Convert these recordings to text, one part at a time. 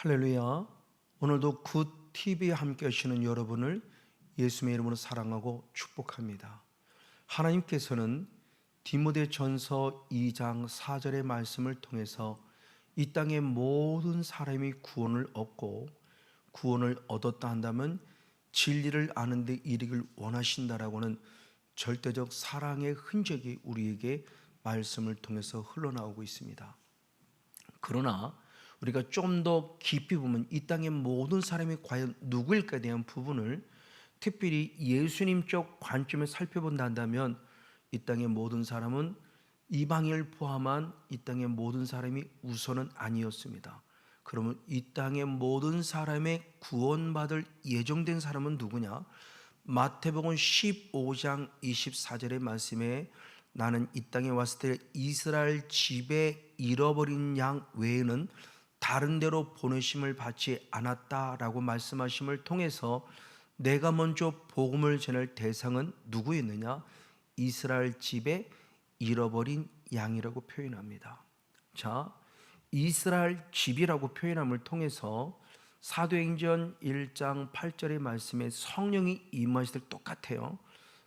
할렐루야. 오늘도 굿 TV에 함께 하시는 여러분을 예수님의 이름으로 사랑하고 축복합니다. 하나님께서는 디모데 전서 2장 4절의 말씀을 통해서 이 땅의 모든 사람이 구원을 얻고 구원을 얻었다 한다면 진리를 아는데 이르길 원하신다라고는 절대적 사랑의 흔적이 우리에게 말씀을 통해서 흘러나오고 있습니다. 그러나 우리가 좀 더 깊이 보면 이 땅의 모든 사람이 과연 누구일까에 대한 부분을 특별히 예수님적 관점에 살펴본다 한다면 이 땅의 모든 사람은 이방인을 포함한 이 땅의 모든 사람이 우선은 아니었습니다. 그러면 이 땅의 모든 사람의 구원받을 예정된 사람은 누구냐? 마태복음 15장 24절의 말씀에 나는 이 땅에 왔을 때 이스라엘 집에 잃어버린 양 외에는 다른 데로 보내심을 받지 않았다라고 말씀하심을 통해서 내가 먼저 복음을 전할 대상은 누구였느냐? 이스라엘 집에 잃어버린 양이라고 표현합니다. 자, 이스라엘 집이라고 표현함을 통해서 사도행전 1장 8절의 말씀에 성령이 임하실 때 똑같아요.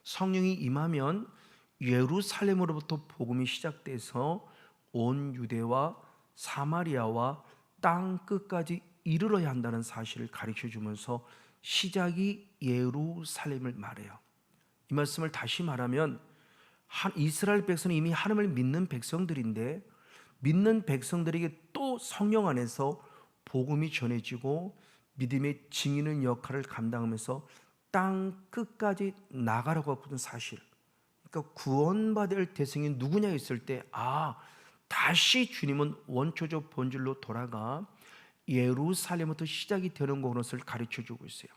성령이 임하면 예루살렘으로부터 복음이 시작돼서 온 유대와 사마리아와 땅 끝까지 이르러야 한다는 사실을 가르쳐 주면서 시작이 예루살렘을 말해요. 이 말씀을 다시 말하면 이스라엘 백성은 이미 하나님을 믿는 백성들인데 믿는 백성들에게 또 성령 안에서 복음이 전해지고 믿음의 증인의 역할을 감당하면서 땅 끝까지 나가라고 하는 사실. 그러니까 구원받을 대상이 누구냐 했을 때 아, 다시 주님은 원초적 본질로 돌아가 예루살렘부터 시작이 되는 것을 가르쳐 주고 있어요.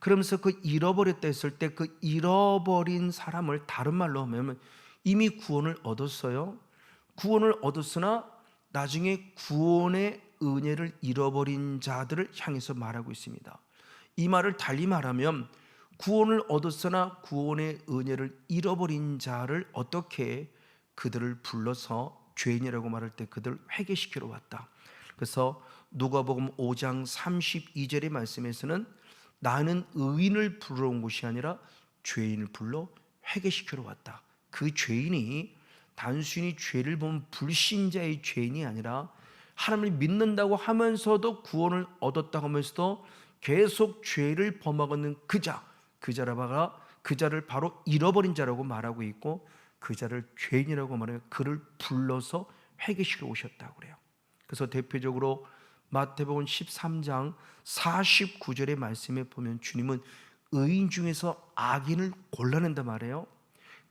그러면서 그 잃어버렸다 했을 때 그 잃어버린 사람을 다른 말로 하면 이미 구원을 얻었어요. 구원을 얻었으나 나중에 구원의 은혜를 잃어버린 자들을 향해서 말하고 있습니다. 이 말을 달리 말하면 구원을 얻었으나 구원의 은혜를 잃어버린 자를 어떻게 그들을 불러서 죄인이라고 말할 때 그들을 회개시키러 왔다. 그래서 누가복음 5장 32절의 말씀에서는 나는 의인을 부르러 온 것이 아니라 죄인을 불러 회개시키러 왔다. 그 죄인이 단순히 죄를 본 불신자의 죄인이 아니라 하나님을 믿는다고 하면서도 구원을 얻었다고 하면서도 계속 죄를 범하고 있는 그자, 그자라바가 그자를 바로 잃어버린 자라고 말하고 있고 그 자를 죄인이라고 말하며 그를 불러서 회개시켜 오셨다고 그래요. 그래서 대표적으로 마태복음 13장 49절의 말씀에 보면 주님은 의인 중에서 악인을 골라낸다 말해요.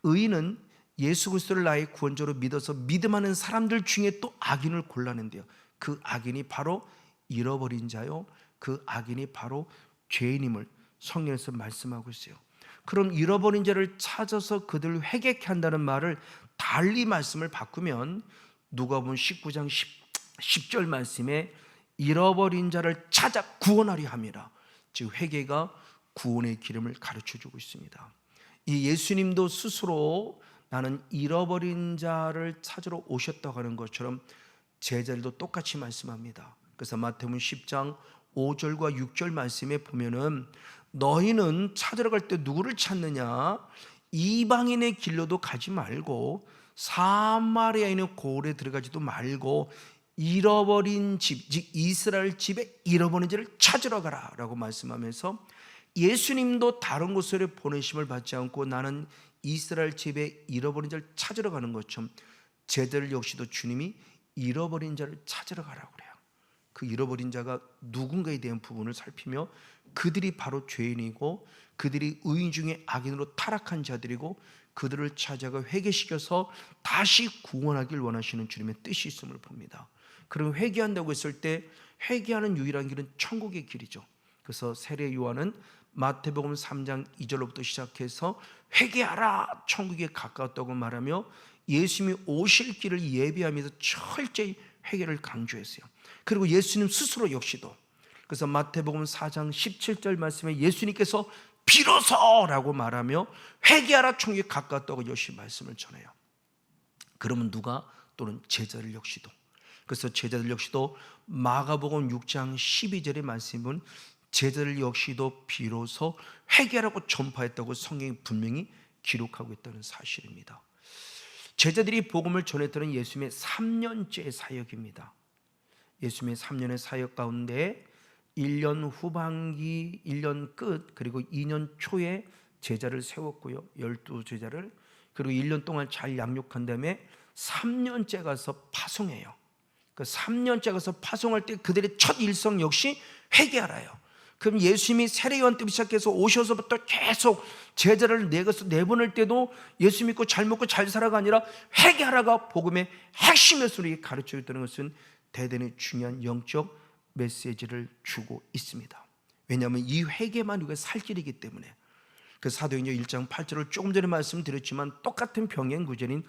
의인은 예수 그리스도를 나의 구원자로 믿어서 믿음하는 사람들 중에 또 악인을 골라낸대요. 그 악인이 바로 잃어버린 자요. 그 악인이 바로 죄인임을 성경에서 말씀하고 있어요. 그럼 잃어버린 자를 찾아서 그들을 회개케 한다는 말을 달리 말씀을 바꾸면 누가복음 19장 10, 절 말씀에 잃어버린 자를 찾아 구원하려 함이라. 즉 회개가 구원의 기름을 가르쳐 주고 있습니다. 이 예수님도 스스로 나는 잃어버린 자를 찾으러 오셨다고 하는 것처럼 제자들도 똑같이 말씀합니다. 그래서 마태복음 10장 5절과 6절 말씀에 보면은 너희는 찾으러 갈 때 누구를 찾느냐? 이방인의 길로도 가지 말고 사마리아인의 고을에 들어가지도 말고 잃어버린 집, 즉 이스라엘 집에 잃어버린 자를 찾으러 가라라고 말씀하면서 예수님도 다른 곳으로 보내심을 받지 않고 나는 이스라엘 집에 잃어버린 자를 찾으러 가는 것처럼 제들 역시도 주님이 잃어버린 자를 찾으러 가라고 그래요. 그 잃어버린 자가 누군가에 대한 부분을 살피며 그들이 바로 죄인이고 그들이 의인 중에 악인으로 타락한 자들이고 그들을 찾아가 회개시켜서 다시 구원하길 원하시는 주님의 뜻이 있음을 봅니다. 그리고 회개한다고 했을 때 회개하는 유일한 길은 천국의 길이죠. 그래서 세례 요한은 마태복음 3장 2절로부터 시작해서 회개하라 천국에 가까웠다고 말하며 예수님이 오실 길을 예비하면서 철저히 회개를 강조했어요. 그리고 예수님 스스로 역시도 그래서 마태복음 4장 17절 말씀에 예수님께서 비로소라고 말하며 회개하라 천국에 가까웠다고 열심히 말씀을 전해요. 그러면 누가 또는 제자를 역시도 그래서 제자들 역시도 마가복음 6장 12절의 말씀은 제자들 역시도 비로소 회개하라고 전파했다고 성경이 분명히 기록하고 있다는 사실입니다. 제자들이 복음을 전했던 예수님의 3년째 사역입니다. 예수님의 3년의 사역 가운데 1년 후반기, 1년 끝, 그리고 2년 초에 제자를 세웠고요. 12제자를 그리고 1년 동안 잘 양육한 다음에 3년째 가서 파송해요. 그 3년째 가서 파송할 때 그들의 첫 일성 역시 회개하라요. 그럼 예수님이 세례요한 때부터 시작해서 오셔서부터 계속 제자를 내가서 내보낼 때도 예수 믿고 잘 먹고 잘 살아가 아니라 회개하라가 복음의 핵심에서 우리에게 가르쳐 줬다는 것은 대단히 중요한 영적 메시지를 주고 있습니다. 왜냐하면 이 회개만 우리가 살 길이기 때문에 그 사도행전 1장 8절을 조금 전에 말씀드렸지만 똑같은 병행 구절인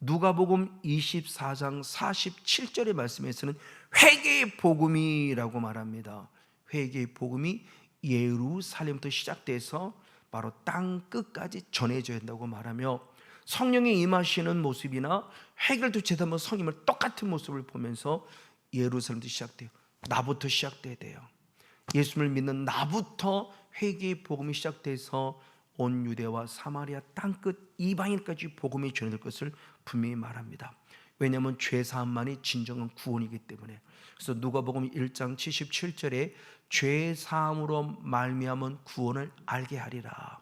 누가복음 24장 47절의 말씀에서는 회개의 복음이라고 말합니다. 회개의 복음이 예루살렘부터 시작돼서 바로 땅 끝까지 전해져야 한다고 말하며 성령이 임하시는 모습이나 해결도 한번 성임을 똑같은 모습을 보면서 예루살렘도 시작돼요. 나부터 시작돼야 돼요. 예수를 믿는 나부터 회개의 복음이 시작돼서 온 유대와 사마리아 땅끝 이방인까지 복음이 전해질 것을 분명히 말합니다. 왜냐하면 죄 사함만이 진정한 구원이기 때문에. 그래서 누가복음 1장 77절에 죄 사함으로 말미암은 구원을 알게 하리라.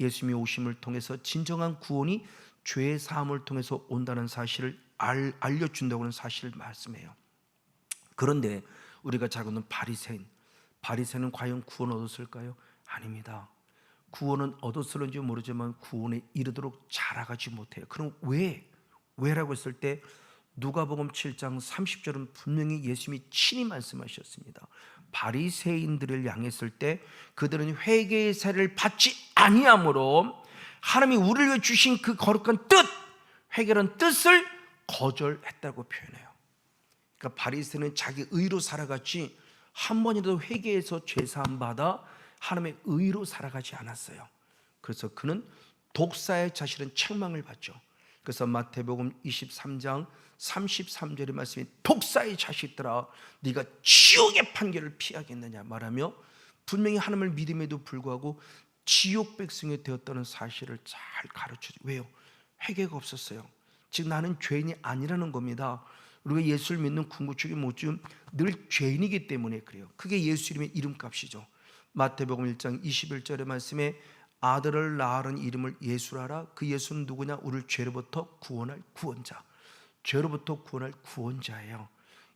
예수님이 오심을 통해서 진정한 구원이 죄 사함을 통해서 온다는 사실을 알, 알려준다고 하는 사실을 말씀해요. 그런데 우리가 잘 아는 바리새인, 바리새는 과연 구원 얻었을까요? 아닙니다. 구원은 얻었을는지 모르지만 구원에 이르도록 자라가지 못해요. 그럼 왜? 왜라고 했을 때 누가복음 7장 30절은 분명히 예수님이 친히 말씀하셨습니다. 바리새인들을 향했을 때 그들은 회개의 세례를 받지 아니하므로 하나님이 우리를 주신 그 거룩한 뜻, 회개란 뜻을 거절했다고 표현해요. 그러니까 바리새는 자기 의로 살아갔지 한 번이라도 회개해서 죄 사함 받아 하나님의 의로 살아가지 않았어요. 그래서 그는 독사의 자신은 책망을 받죠. 그래서 마태복음 23장 33절의 말씀이 독사의 자식들아 네가 지옥의 판결을 피하겠느냐 말하며 분명히 하나님을 믿음에도 불구하고 지옥 백성이 되었다는 사실을 잘 가르쳐줘. 왜요? 회개가 없었어요. 즉 나는 죄인이 아니라는 겁니다. 우리가 예수를 믿는 궁극적인 모습은 늘 죄인이기 때문에 그래요. 그게 예수 이름의 이름값이죠. 마태복음 1장 21절의 말씀에 아들을 낳으는 이름을 예수라라. 그 예수는 누구냐? 우리를 죄로부터 구원할 구원자. 죄로부터 구원할 구원자예요.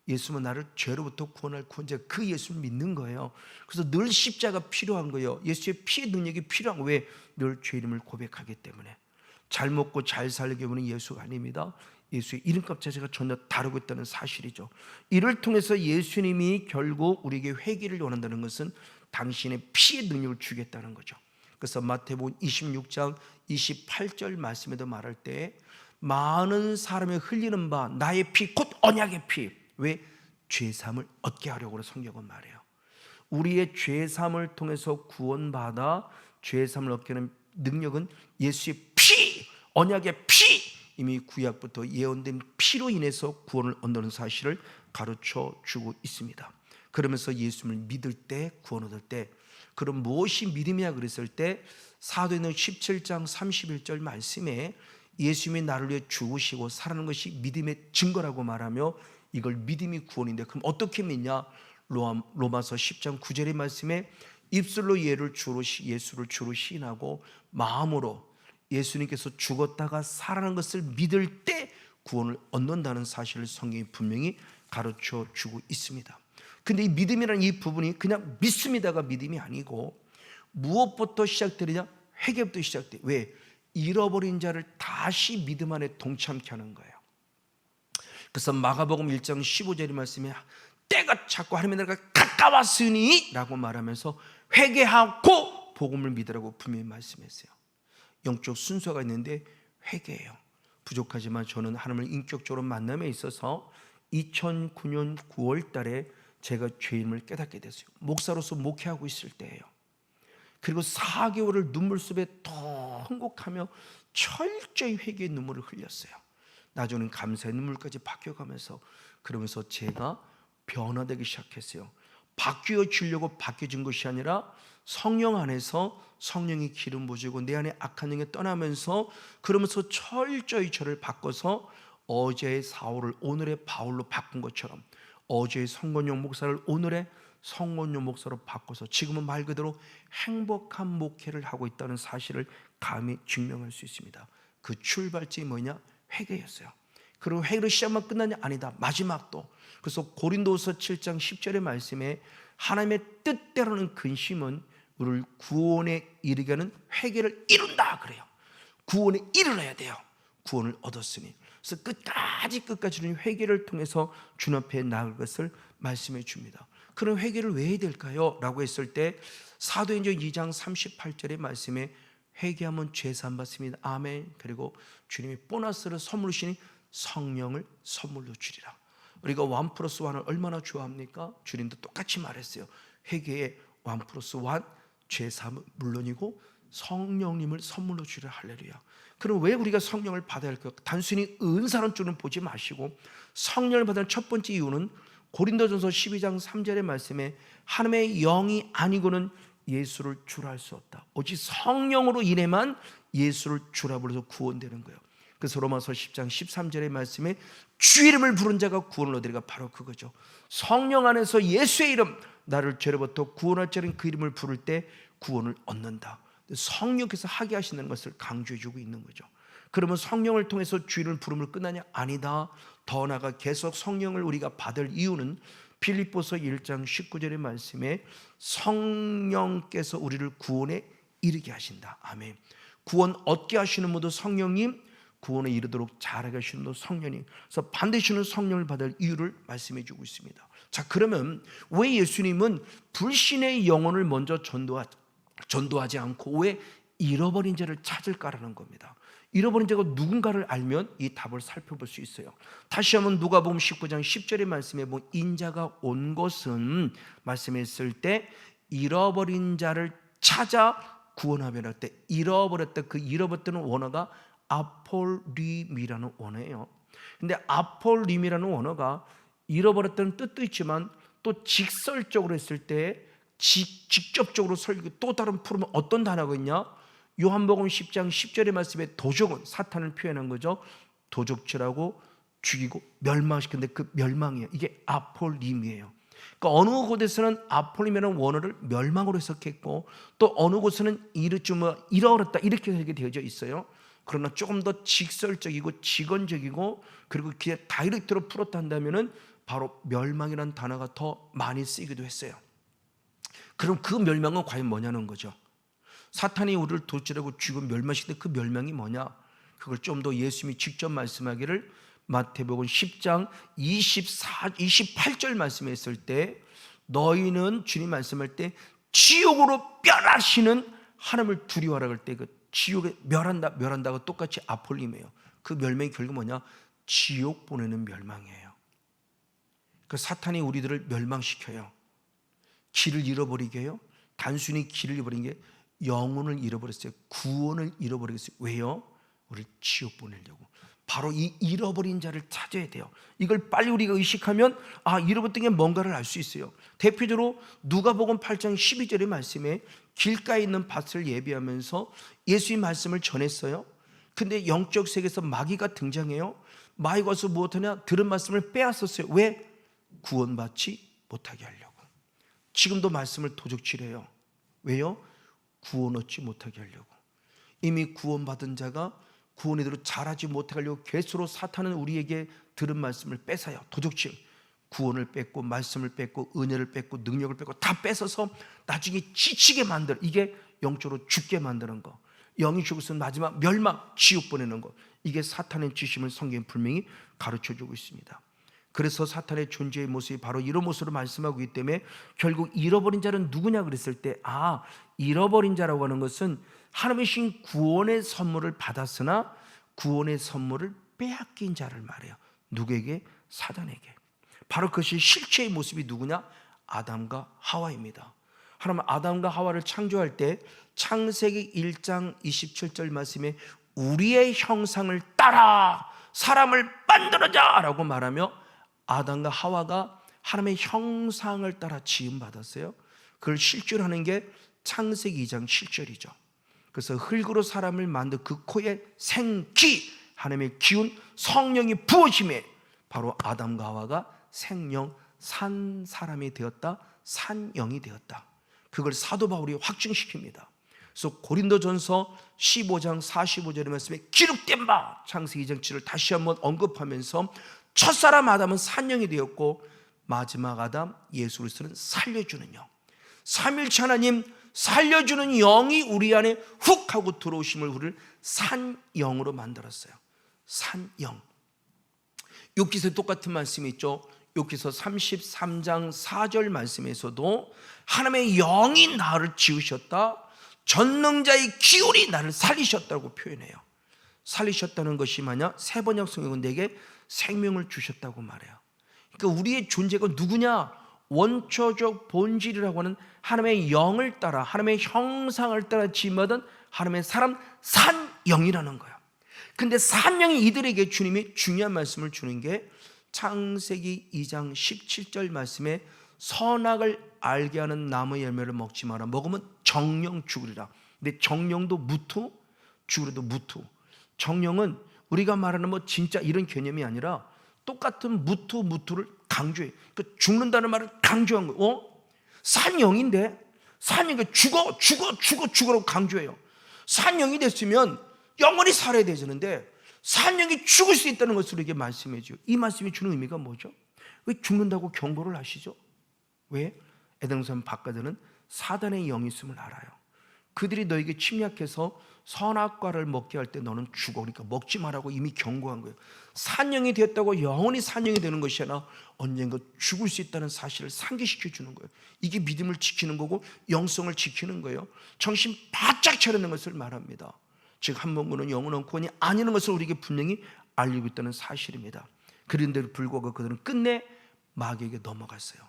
예수는 나를 죄로부터 구원할 구원자. 그 예수를 믿는 거예요. 그래서 늘 십자가 필요한 거예요. 예수의 피의 능력이 필요한 거예요. 왜? 늘 죄 이름을 고백하기 때문에. 잘 먹고 잘 살게 하는 예수가 아닙니다. 예수의 이름값 자체가 전혀 다르고 있다는 사실이죠. 이를 통해서 예수님이 결국 우리에게 회개를 원한다는 것은 당신의 피의 능력을 주겠다는 거죠. 그래서 마태복음 26장 28절 말씀에도 말할 때 많은 사람이 흘리는 바 나의 피 곧 언약의 피. 왜 죄삼을 얻게 하려고 성경은 말해요. 우리의 죄삼을 통해서 구원받아 죄삼을 얻게 하는 능력은 예수의 피, 언약의 피 이미 구약부터 예언된 피로 인해서 구원을 얻는 사실을 가르쳐 주고 있습니다. 그러면서 예수를 믿을 때 구원 얻을 때 그럼 무엇이 믿음이냐 그랬을 때 사도행전 17장 31절 말씀에 예수님이 나를 위해 죽으시고 살아난 것이 믿음의 증거라고 말하며 이걸 믿음이 구원인데 그럼 어떻게 믿냐? 로마서 10장 9절의 말씀에 입술로 예를 주로 예수를 주로 시인하고 마음으로 예수님께서 죽었다가 살아난 것을 믿을 때 구원을 얻는다는 사실을 성경이 분명히 가르쳐 주고 있습니다. 근데 이 믿음이라는 이 부분이 그냥 믿습니다가 믿음이 아니고 무엇부터 시작되느냐? 회개부터 시작돼. 왜? 잃어버린 자를 다시 믿음 안에 동참케 하는 거예요. 그래서 마가복음 1장 15절의 말씀에 때가 자꾸 하나님의 나라가 가까웠으니 라고 말하면서 회개하고 복음을 믿으라고 분명히 말씀했어요. 영적 순서가 있는데 회개예요. 부족하지만 저는 하나님을 인격적으로 만남에 있어서 2009년 9월 달에 제가 죄임을 깨닫게 됐어요. 목사로서 목회하고 있을 때예요. 그리고 4개월을 눈물 숲에 더 흥곡하며 철저히 회개의 눈물을 흘렸어요. 나중에는 감사의 눈물까지 바뀌어가면서 그러면서 제가 변화되기 시작했어요. 바뀌어 주려고 바뀌어진 것이 아니라 성령 안에서 성령이 기름 부어주고 내 안에 악한 영이 떠나면서 그러면서 철저히 저를 바꿔서 어제의 사울을 오늘의 바울로 바꾼 것처럼 어제의 성건용 목사를 오늘의 성건용 목사로 바꿔서 지금은 말 그대로 행복한 목회를 하고 있다는 사실을 감히 증명할 수 있습니다. 그 출발점이 뭐냐? 회개였어요. 그리고 회개로 시작만 끝나냐? 아니다. 마지막도. 그래서 고린도서 7장 10절의 말씀에 하나님의 뜻대로는 근심은 우리를 구원에 이르게 하는 회개를 이룬다 그래요. 구원에 이르러야 돼요. 구원을 얻었으니. 그래서 끝까지 끝까지는 회개를 통해서 주 앞에 나갈 것을 말씀해 줍니다. 그럼 회개를 왜 해야 될까요? 라고 했을 때 사도행전 2장 38절의 말씀에 회개하면 죄산 받습니다. 아멘. 그리고 주님이 보너스를 선물로 주시니 성령을 선물로 주리라. 우리가 원 플러스 원을 얼마나 좋아합니까? 주님도 똑같이 말했어요. 회개의 원 플러스 원 죄사함은 물론이고 성령님을 선물로 주려 할렐루야. 그럼 왜 우리가 성령을 받아야 할까요? 단순히 은사론 쪽은 보지 마시고 성령을 받는 첫 번째 이유는 고린도전서 12장 3절의 말씀에 하나님의 영이 아니고는 예수를 주라 할 수 없다. 오직 성령으로 인해만 예수를 주라 불러서 구원되는 거예요. 그래서 로마서 10장 13절의 말씀에 주 이름을 부른 자가 구원을 얻으리가 바로 그거죠. 성령 안에서 예수의 이름 나를 죄로부터 구원할 자는 그 이름을 부를 때 구원을 얻는다. 성령께서 하게 하시는 것을 강조해 주고 있는 거죠. 그러면 성령을 통해서 주인을 부름을 끝나냐? 아니다. 더 나아가 계속 성령을 우리가 받을 이유는 필립보서 1장 19절의 말씀에 성령께서 우리를 구원에 이르게 하신다. 아멘. 구원 얻게 하시는 모두 성령님, 구원에 이르도록 잘하게 하시는 성령님. 그래서 반드시 는 성령을 받을 이유를 말씀해 주고 있습니다. 자, 그러면 왜 예수님은 불신의 영혼을 먼저 전도하, 전도하지 않고 왜 잃어버린 자를 찾을까라는 겁니다. 잃어버린 자가 누군가를 알면 이 답을 살펴볼 수 있어요. 다시 한번 누가복음 19장 10절의 말씀에 뭐 인자가 온 것은 말씀했을 때 잃어버린 자를 찾아 구원하며 할때 잃어버렸다 그 잃어버렸다는 원어가 아폴림이라는 원어예요. 근데 아폴림이라는 원어가 잃어버렸다는 뜻도 있지만 또 직설적으로 했을 때 직, 직접적으로 설교 또 다른 풀으면 어떤 단어가 있냐? 요한복음 10장 10절의 말씀에 도적은 사탄을 표현한 거죠. 도적질하고 죽이고 멸망시켰는데 그 멸망이에요. 이게 아폴림이에요. 그러니까 어느 곳에서는 아폴림이라는 원어를 멸망으로 해석했고 또 어느 곳에는 이르쯤 잃어버렸다 이렇게 해석이 되어져 있어요. 그러나 조금 더 직설적이고 직언적이고 그리고 그게 다이렉트로 풀었다 한다면은 바로 멸망이라는 단어가 더 많이 쓰이기도 했어요. 그럼 그 멸망은 과연 뭐냐는 거죠. 사탄이 우리를 도치라고 죽은 멸망시킬 그 멸망이 뭐냐? 그걸 좀 더 예수님이 직접 말씀하기를 마태복음 10장 24, 28절 말씀했을 때 너희는 주님 말씀할 때 지옥으로 멸하시는 하나님을 두려워하라 그럴 때그 지옥에 멸한다 멸한다가 똑같이 아폴림이에요. 그 멸망이 결국 뭐냐? 지옥 보내는 멸망이에요. 그 사탄이 우리들을 멸망시켜요. 길을 잃어버리게 해요. 단순히 길을 잃어버린 게 영혼을 잃어버렸어요. 구원을 잃어버리겠어요. 왜요? 우리를 지옥 보내려고. 바로 이 잃어버린 자를 찾아야 돼요. 이걸 빨리 우리가 의식하면 아 잃어버렸던 게 뭔가를 알 수 있어요. 대표적으로 누가복음 8장 12절의 말씀에 길가에 있는 밭을 예비하면서 예수의 말씀을 전했어요. 근데 영적 세계에서 마귀가 등장해요. 마귀가 와서 무엇하냐? 들은 말씀을 빼앗았어요. 왜? 구원받지 못하게 하려고. 지금도 말씀을 도적질해요. 왜요? 구원 얻지 못하게 하려고. 이미 구원받은 자가 구원에대로 잘하지 못하게 하려고 괴수로 사탄은 우리에게 들은 말씀을 뺏어요. 도적질. 구원을 뺏고 말씀을 뺏고 은혜를 뺏고 능력을 뺏고 다 뺏어서 나중에 지치게 만들 이게 영적으로 죽게 만드는 거. 영이 죽었으면 마지막 멸망 지옥 보내는 거. 이게 사탄의 지심을 성경 분명히 가르쳐 주고 있습니다. 그래서 사탄의 존재의 모습이 바로 이런 모습으로 말씀하고 있기 때문에 결국 잃어버린 자는 누구냐 그랬을 때 아, 잃어버린 자라고 하는 것은 하나님의 신 구원의 선물을 받았으나 구원의 선물을 빼앗긴 자를 말해요. 누구에게? 사단에게. 바로 그것이 실체의 모습이 누구냐? 아담과 하와입니다. 하나님 아담과 하와를 창조할 때 창세기 1장 27절 말씀에 우리의 형상을 따라 사람을 만들어자라고 말하며 아담과 하와가 하나님의 형상을 따라 지음 받았어요. 그걸 실존하는 게 창세기 2장 7절이죠. 그래서 흙으로 사람을 만든 그 코에 생기 하나님의 기운 성령이 부어짐에 바로 아담과 하와가 생명 산 사람이 되었다. 산 영이 되었다. 그걸 사도 바울이 확증시킵니다. 그래서 고린도전서 15장 45절의 말씀에 기록된 바 창세기 2장 7을 다시 한번 언급하면서 첫사람 아담은 산영이 되었고 마지막 아담 예수 그리스도는 살려주는 영. 삼일체 하나님 살려주는 영이 우리 안에 훅 하고 들어오심을 우리를 산영으로 만들었어요. 산영. 욥기서 똑같은 말씀이 있죠. 욥기서 33장 4절 말씀에서도 하나님의 영이 나를 지으셨다. 전능자의 기운이 나를 살리셨다고 표현해요. 살리셨다는 것이 뭐냐? 세 번역 성경은 내게 생명을 주셨다고 말해요. 그러니까 우리의 존재가 누구냐? 원초적 본질이라고 하는 하나님의 영을 따라 하나님의 형상을 따라 지음받은 하나님의 사람 산 영이라는 거예요. 근데 산 영이 이들에게 주님이 중요한 말씀을 주는 게 창세기 2장 17절 말씀에 선악을 알게 하는 나무 열매를 먹지 마라. 먹으면 정령 죽으리라. 근데 정령도 무투, 죽으리도 무투. 정령은 우리가 말하는 뭐 진짜 이런 개념이 아니라 똑같은 무투 무투를 강조해. 그 죽는다는 말을 강조한 거예요. 어? 산영인데 산영이 죽어 죽어 죽어 죽어라고 강조해요. 산영이 됐으면 영원히 살아야 되는데 산영이 죽을 수 있다는 것을 우리에게 말씀해 줘요. 이 말씀이 주는 의미가 뭐죠? 왜 죽는다고 경고를 하시죠? 왜? 에덴산 바깥에는 사단의 영이 있음을 알아요. 그들이 너에게 침략해서 선악과를 먹게 할 때 너는 죽어. 그러니까 먹지 말라고 이미 경고한 거예요. 산영이 되었다고 영원히 산영이 되는 것이 아니라 언젠가 죽을 수 있다는 사실을 상기시켜 주는 거예요. 이게 믿음을 지키는 거고 영성을 지키는 거예요. 정신 바짝 차리는 것을 말합니다. 즉 한번구는 영원한 구원이 아니라는 것을 우리에게 분명히 알리고 있다는 사실입니다. 그런데도 불구하고 그들은 끝내 마귀에게 넘어갔어요.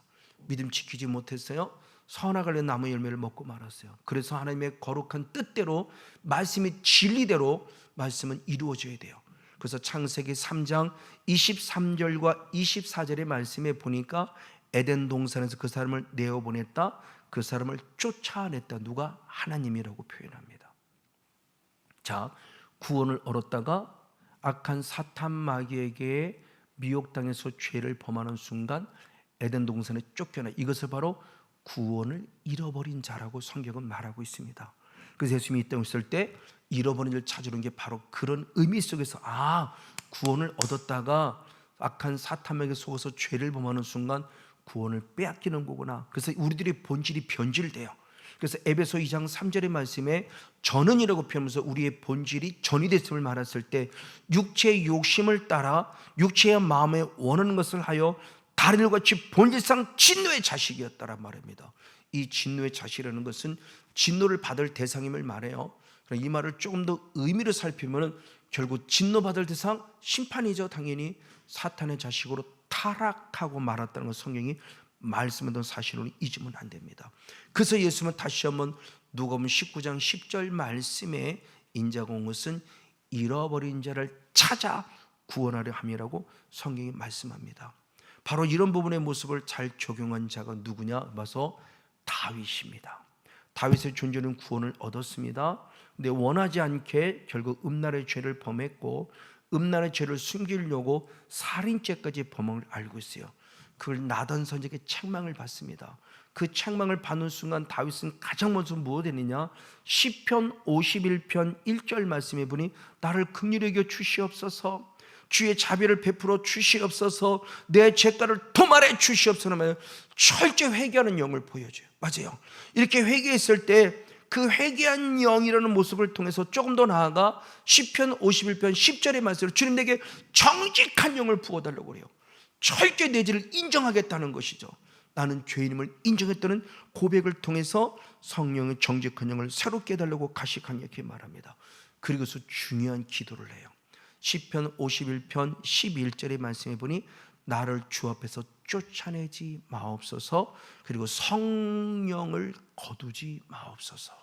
믿음 지키지 못했어요. 선악을 낸 나무 열매를 먹고 말았어요. 그래서 하나님의 거룩한 뜻대로 말씀이 진리대로 말씀은 이루어져야 돼요. 그래서 창세기 3장 23절과 24절의 말씀에 보니까 에덴 동산에서 그 사람을 내어 보냈다. 그 사람을 쫓아냈다. 누가 하나님이라고 표현합니다. 자, 구원을 얻었다가 악한 사탄 마귀에게 미혹당해서 죄를 범하는 순간 에덴 동산에 쫓겨나 이것을 바로 구원을 잃어버린 자라고 성경은 말하고 있습니다. 그래서 예수님이 이 땅에 있을 때 잃어버린 일 찾으는 게 바로 그런 의미 속에서 아 구원을 얻었다가 악한 사탄에게 속아서 죄를 범하는 순간 구원을 빼앗기는 거구나. 그래서 우리들의 본질이 변질돼요. 그래서 에베소 2장 3절의 말씀에 전은이라고 표현하면서 우리의 본질이 전이 됐음을 말했을 때 육체의 욕심을 따라 육체의 마음에 원하는 것을 하여 다른 일 같이 본질상 진노의 자식이었다란 말입니다. 이 진노의 자식이라는 것은 진노를 받을 대상임을 말해요. 이 말을 조금 더 의미를 살피면 결국 진노받을 대상 심판이죠. 당연히 사탄의 자식으로 타락하고 말았다는 것 성경이 말씀하던 사실은 잊으면 안 됩니다. 그래서 예수님은 다시 한번 누가복음 19장 10절 말씀에 인자가 온 것은 잃어버린 자를 찾아 구원하려 함이라고 성경이 말씀합니다. 바로 이런 부분의 모습을 잘 적용한 자가 누구냐 봐서 다윗입니다. 다윗의 존재는 구원을 얻었습니다. 근데 원하지 않게 결국 음란의 죄를 범했고 음란의 죄를 숨기려고 살인죄까지 범을 알고 있어요. 그걸 나단 선지에게 책망을 받습니다. 그 책망을 받는 순간 다윗은 가장 먼저 무엇 했느냐? 시편 51편 1절 말씀해 보니 나를 긍휼히 여겨 주시옵소서. 주의 자비를 베풀어 주시옵소서. 내 죄가를 도말해 주시옵소서. 철저히 회개하는 영을 보여줘요. 맞아요. 이렇게 회개했을 때 그 회개한 영이라는 모습을 통해서 조금 더 나아가 시편 51편 10절의 말씀으로 주님 내게 정직한 영을 부어달라고 그래요. 철저히 내 죄를 인정하겠다는 것이죠. 나는 죄인임을 인정했다는 고백을 통해서 성령의 정직한 영을 새롭게 해달라고 가식한 이렇게 말합니다. 그리고서 중요한 기도를 해요. 시편 51편 11절의 말씀에 보니 나를 주 앞에서 쫓아내지 마옵소서 그리고 성령을 거두지 마옵소서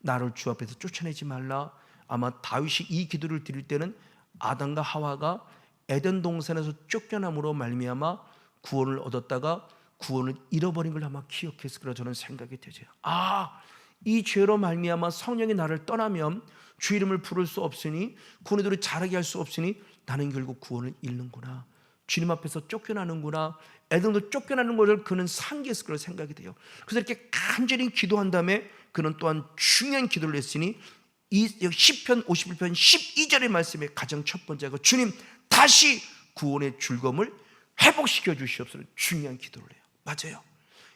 나를 주 앞에서 쫓아내지 말라 아마 다윗이 이 기도를 드릴 때는 아담과 하와가 에덴 동산에서 쫓겨남으로 말미암아 구원을 얻었다가 구원을 잃어버린 걸 아마 기억해서 그러 저는 생각이 되죠. 아, 이 죄로 말미암아 성령이 나를 떠나면 주 이름을 부를 수 없으니 구원의도를 잘하게 할 수 없으니 나는 결국 구원을 잃는구나. 주님 앞에서 쫓겨나는구나. 에덴도 쫓겨나는 것을 그는 상기했을 거라 생각이 돼요. 그래서 이렇게 간절히 기도한 다음에 그는 또한 중요한 기도를 했으니 이 시편 51편 12절의 말씀에 가장 첫 번째가 주님 다시 구원의 즐거움을 회복시켜 주시옵소서 중요한 기도를 해요. 맞아요.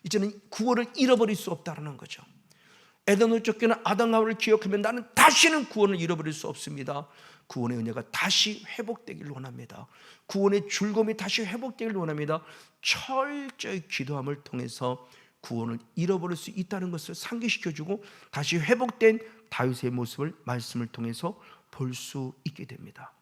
이제는 구원을 잃어버릴 수 없다는 거죠. 에덴을 쫓겨난 아담 하와를 기억하면 나는 다시는 구원을 잃어버릴 수 없습니다. 구원의 은혜가 다시 회복되기를 원합니다. 구원의 즐거움이 다시 회복되기를 원합니다. 철저히 기도함을 통해서 구원을 잃어버릴 수 있다는 것을 상기시켜주고 다시 회복된 다윗의 모습을 말씀을 통해서 볼 수 있게 됩니다.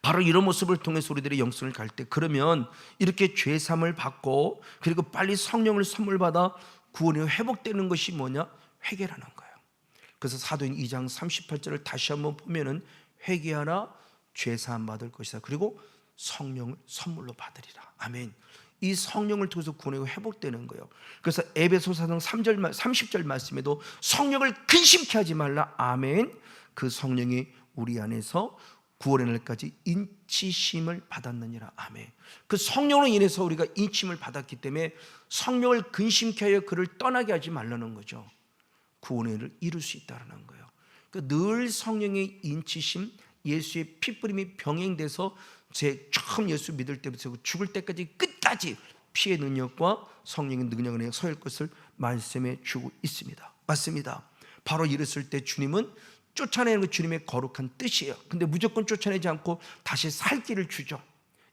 바로 이런 모습을 통해서 우리들의 영성을 갈 때 그러면 이렇게 죄삼을 받고 그리고 빨리 성령을 선물 받아 구원이 회복되는 것이 뭐냐? 회개라는 거예요. 그래서 사도행 2장 38절을 다시 한번 보면은 회개하라 죄사함 받을 것이다. 그리고 성령을 선물로 받으리라. 아멘. 이 성령을 통해서 구원이 회복되는 거예요. 그래서 에베소서상 3절 30절 말씀에도 성령을 근심케 하지 말라. 아멘. 그 성령이 우리 안에서 구원의 날까지 인치심을 받았느니라. 아멘. 그 성령으로 인해서 우리가 인침을 받았기 때문에 성령을 근심케 하여 그를 떠나게 하지 말라는 거죠. 구원의 일을 이룰 수 있다는 거예요. 그러니까 늘 성령의 인치심, 예수의 피뿌림이 병행돼서 제 처음 예수 믿을 때부터 죽을 때까지 끝까지 피의 능력과 성령의 능력을 서일 것을 말씀해 주고 있습니다. 맞습니다. 바로 이랬을 때 주님은 쫓아내는 것 주님의 거룩한 뜻이에요. 근데 무조건 쫓아내지 않고 다시 살 길을 주죠.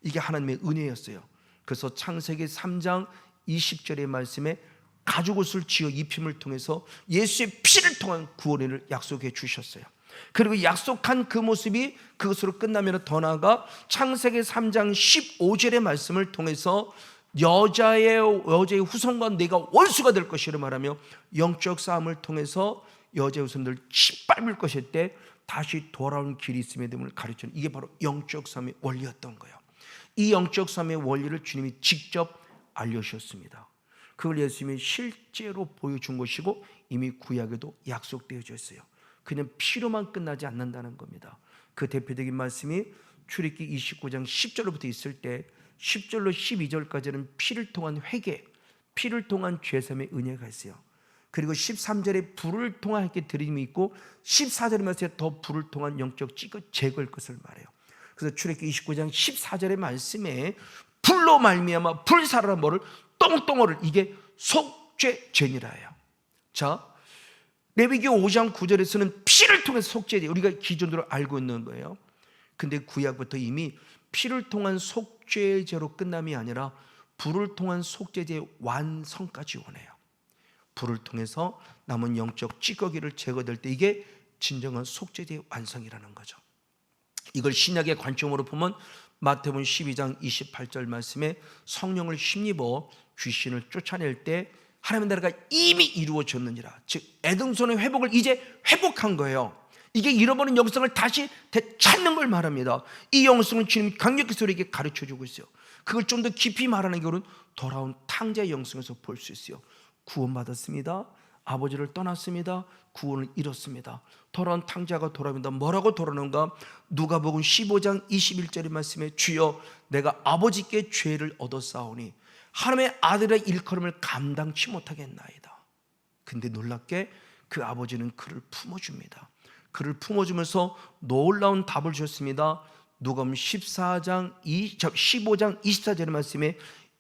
이게 하나님의 은혜였어요. 그래서 창세기 3장 20절의 말씀에 가죽 옷을 지어 입힘을 통해서 예수의 피를 통한 구원을 약속해 주셨어요. 그리고 약속한 그 모습이 그것으로 끝나면 더 나아가 창세기 3장 15절의 말씀을 통해서 여자의 여자의 후손과 내가 원수가 될 것이라 말하며 영적 싸움을 통해서 여자의 후손들 짓밟을 것일 때 다시 돌아온 길이 있음에 됨을 가르치는 이게 바로 영적 싸움의 원리였던 거예요. 이 영적 싸움의 원리를 주님이 직접 알려주셨습니다. 그걸 예수님이 실제로 보여준 것이고 이미 구약에도 약속되어져 있어요. 그냥 피로만 끝나지 않는다는 겁니다. 그 대표적인 말씀이 출애기 29장 10절로부터 있을 때 10절로 12절까지는 피를 통한 회개, 피를 통한 죄삼의 은혜가 있어요. 그리고 13절에 불을 통한 이렇게 드림이 있고 14절에 말씀에 더 불을 통한 영적 찌꺼 제거할 것을 말해요. 그래서 출애기 29장 14절의 말씀에 불로 말미암아 불사라 뭐를 똥똥어를 이게 속죄 죄니라예요. 자, 레위기 5장 9절에서는 피를 통해서 속죄 우리가 기존으로 알고 있는 거예요. 근데 구약부터 이미 피를 통한 속죄제로 끝남이 아니라 불을 통한 속죄제의 완성까지 원해요. 불을 통해서 남은 영적 찌꺼기를 제거될 때 이게 진정한 속죄제의 완성이라는 거죠. 이걸 신약의 관점으로 보면 마태복음 12장 28절 말씀에 성령을 힘입어 귀신을 쫓아낼 때 하나님의 나라가 이미 이루어졌느니라. 즉 에등손의 회복을 이제 회복한 거예요. 이게 잃어버린 영성을 다시 되찾는 걸 말합니다. 이 영성을 주님 강력히 우리에게 가르쳐 주고 있어요. 그걸 좀 더 깊이 말하는 경우는 돌아온 탕자의 영성에서 볼 수 있어요. 구원받았습니다. 아버지를 떠났습니다. 구원을 잃었습니다. 돌아온 탕자가 돌아옵니다. 뭐라고 돌아오는가? 누가복음 15장 21절의 말씀에 주여 내가 아버지께 죄를 얻었사오니 하나님의 아들의 일컬음을 감당치 못하겠나이다. 근데 놀랍게 그 아버지는 그를 품어줍니다. 그를 품어주면서 놀라운 답을 주셨습니다. 누가복음 14장 2, 15장 24절의 말씀에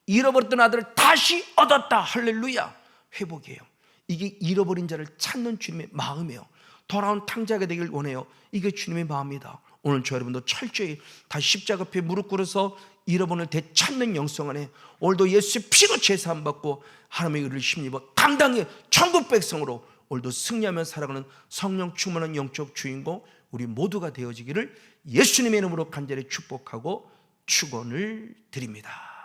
잃어버렸던 아들을 다시 얻었다. 할렐루야. 회복이에요. 이게 잃어버린 자를 찾는 주님의 마음이에요. 돌아온 탕자가 되길 원해요. 이게 주님의 마음이다. 오늘 저 여러분도 철저히 다시 십자가 앞에 무릎 꿇어서 잃어버린 되찾는 영성 안에 오늘도 예수의 피로 제사함 받고 하나님의 의를 힘입어 당당히 천국 백성으로 오늘도 승리하며 살아가는 성령 충만한 영적 주인공 우리 모두가 되어지기를 예수님의 이름으로 간절히 축복하고 축원을 드립니다.